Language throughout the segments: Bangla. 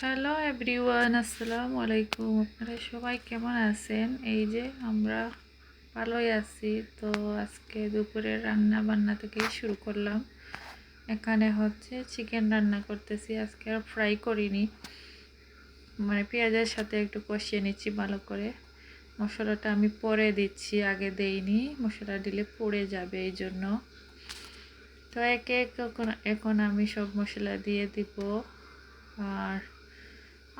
হ্যালো এভরিওয়ান আসসালামু আলাইকুম আপনারা সবাই কেমন আছেন? এই যে আমরা ভালোই আছি। তো আজকে দুপুরে রান্না বান্না থেকে শুরু করলাম। এখানে হচ্ছে চিকেন রান্না করতেছি। আজকে আর ফ্রাই করিনি। মানে পেঁয়াজের সাথে একটু কষিয়ে নিচ্ছি ভালো করে। মশলাটা আমি পরে দিচ্ছি, আগে দেইনি। মশলা দিলে পড়ে যাবে এই জন্য। তো একে এক এখন আমি সব মশলা দিয়ে দিব। আর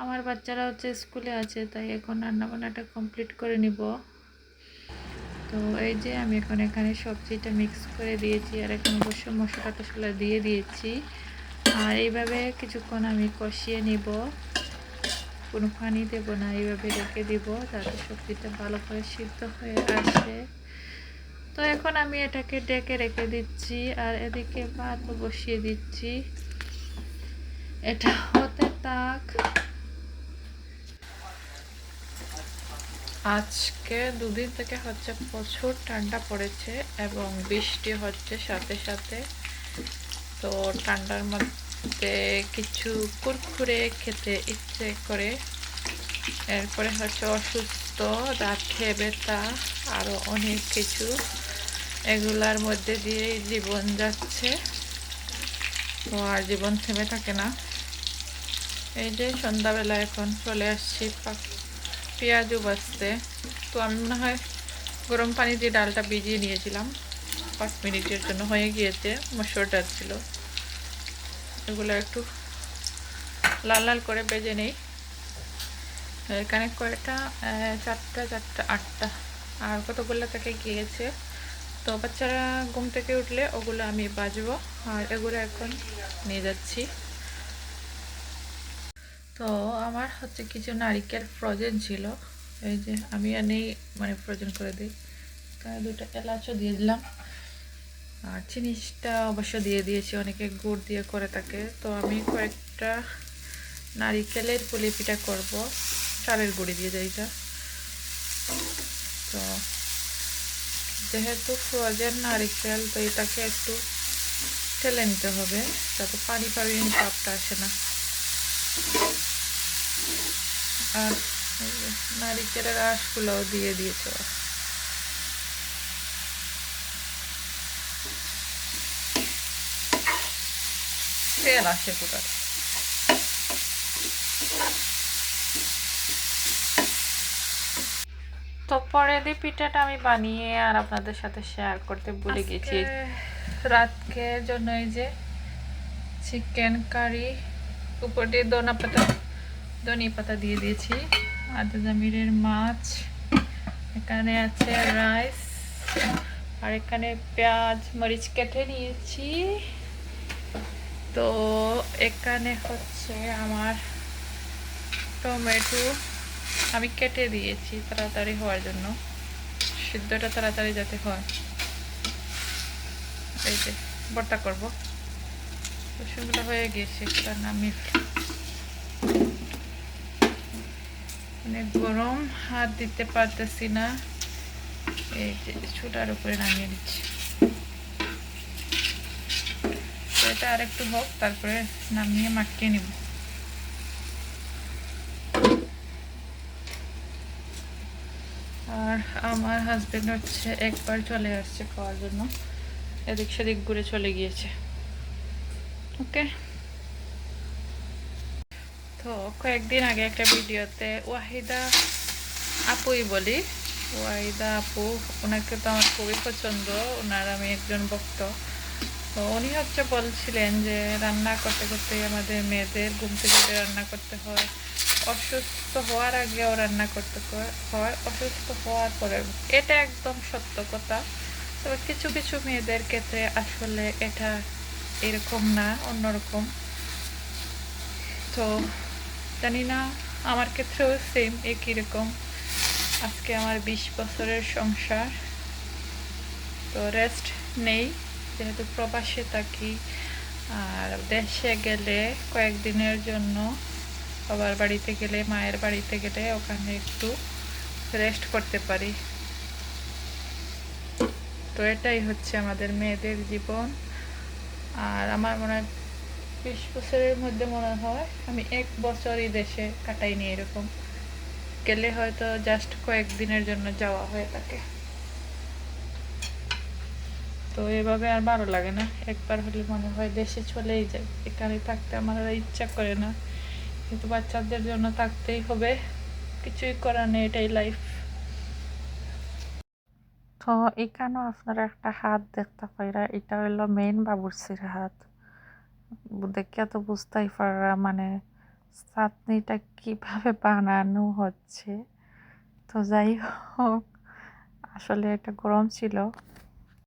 আমার বাচ্চারা হচ্ছে স্কুলে আছে, তাই এখন রান্নাবান্নাটা কমপ্লিট করে নিব। তো এই যে আমি এখন এখানে সবজিটা মিক্স করে দিয়েছি, আর এখন অবশ্য মশলা টশলা দিয়ে দিয়েছি। আর এইভাবে কিছুক্ষণ আমি কষিয়ে নিব। কোনো পানি দেবো না, এইভাবে রেখে দিব যাতে সবজিটা ভালো করে সিদ্ধ হয়ে আসে। তো এখন আমি এটাকে ডেকে রেখে দিচ্ছি, আর এদিকে ভাত বসিয়ে দিচ্ছি। এটা হতে তাক আজকে দুদিন থেকে হচ্ছে প্রচুর ঠান্ডা পড়েছে এবং বৃষ্টি হচ্ছে সাথে সাথে। তো ঠান্ডার মধ্যে কিছু কুরকুরে খেতে ইচ্ছে করে। এরপরে হচ্ছে অসুস্থ খেয়ে ব্যথা আরও অনেক কিছু। এগুলার মধ্যে দিয়ে জীবন যাচ্ছে। তো আর জীবন থেমে থাকে না। এই যে সন্ধ্যাবেলা এখন চলে আসছি পেঁয়াজও বাজতে তো আমি মনে হয় গরম পানি দিয়ে ডালটা ভিজিয়ে নিয়েছিলাম। পাঁচ মিনিটের জন্য হয়ে গিয়েছে মসুর ডাল ছিল। এগুলো একটু লাল লাল করে বেজে নেই। এখানে কয়টা? চারটা চারটা, আটটা। আর কতগুলো থেকে গিয়েছে? তো বাচ্চারা ঘুম থেকে উঠলে ওগুলো আমি বাজবো। আর এগুলো এখন নিয়ে যাচ্ছি। তো আমার হচ্ছে কিছু নারিকেল ফ্রোজেন ছিল। এই যে আমি এনেই মানে ফ্রোজেন করে দিই। তাই দুটো এলাচও দিয়ে দিলাম। আর চিনিটা অবশ্য দিয়ে দিয়েছি, অনেকে গুড় দিয়ে করে থাকে। তো আমি কয়েকটা নারিকেলের পুলি পিঠা করব, চালের গুঁড়ি দিয়ে এইটা তো যেহেতু ফ্রোজেন নারিকেল, তো এটাকে একটু ঠেলে নিতে হবে, যাতে পানি পানি পাপটা আসে না। আর নারিকেলের দিয়ে দিয়েছে তেল তো পরে। দিয়ে পিঠাটা আমি বানিয়ে আর আপনাদের সাথে শেয়ার করতে ভুলে গেছি। রাতকে জন্য এই যে চিকেন কারি উপর দিয়ে দোনা পাতা ধনিয়া পাতা দিয়ে দিয়েছি। আদা জামিরের মাছ, এখানে আছে রাইস, আর এখানে পেঁয়াজ, মরিচ কেটে নিয়েছি। তো এখানে হচ্ছে আমার টমেটো আমি কেটে দিয়েছি তাড়াতাড়ি হওয়ার জন্য। সিদ্ধটা তাড়াতাড়ি যাতে হয়। এই যে বর্তা করব। রসুনগুলো হয়ে গেছে গিয়েছে নামিয়ে অনেক গরম হাত দিতে পারতেছি না। এই যে চুলার উপরে নামিয়ে দিচ্ছি। এটা আর একটু হোক, তারপরে নামিয়ে মাখিয়ে নিব। আর আমার হাজবেন্ড হচ্ছে একবার চলে আসছে খাওয়ার জন্য। এদিক সেদিক ঘুরে চলে গিয়েছে। ওকে। তো কয়েকদিন আগে একটা ভিডিওতে ওয়াহিদা আপুই বলি। ওয়াহিদা আপু, ওনাকে তো আমার খুবই পছন্দ। ওনার আমি একজন ভক্ত। তো উনি হচ্ছে বলছিলেন যে রান্না করতে করতে আমাদের মেয়েদের ঘুম থেকে রান্না করতে হয়। অসুস্থ হওয়ার আগেও রান্না করতে হয়। অসুস্থ হওয়ার পরে এটা একদম সত্য কথা। তবে কিছু কিছু মেয়েদের ক্ষেত্রে আসলে এটা এরকম না, অন্যরকম। তো জানি না, আমার ক্ষেত্রেও সেম একই রকম। আজকে আমার বিশ বছরের সংসার। তো রেস্ট নেই, যেহেতু প্রবাসে থাকি। আর দেশে গেলে কয়েকদিনের জন্য, বাবার বাড়িতে গেলে, মায়ের বাড়িতে গেলে ওখানে একটু রেস্ট করতে পারি। তো এটাই হচ্ছে আমাদের মেয়েদের জীবন। আমার মনে হয় বিশ বছরের মধ্যে মনে হয় আমি এক বছরই দেশে কাটাইনি এরকম। গেলে হয়তো জাস্ট কয়েকদিনের জন্য যাওয়া হয়ে থাকে। তো এভাবে আর ভালো লাগে না। একবার হলে মনে হয় দেশে চলেই যায় এখানে থাকতে আমার আর ইচ্ছা করে না। কিন্তু বাচ্চাদের জন্য থাকতেই হবে। কিছুই করার নেই এটাই লাইফ তো এখানেও আপনারা একটা হাত দেখতে পাইরা এটা হলো মেইন বাবুর্চির হাত। তো বুঝতেই পারা মানে চাটনিটা কীভাবে বানানো হচ্ছে? তো যাই হোক, আসলে এটা গরম ছিল।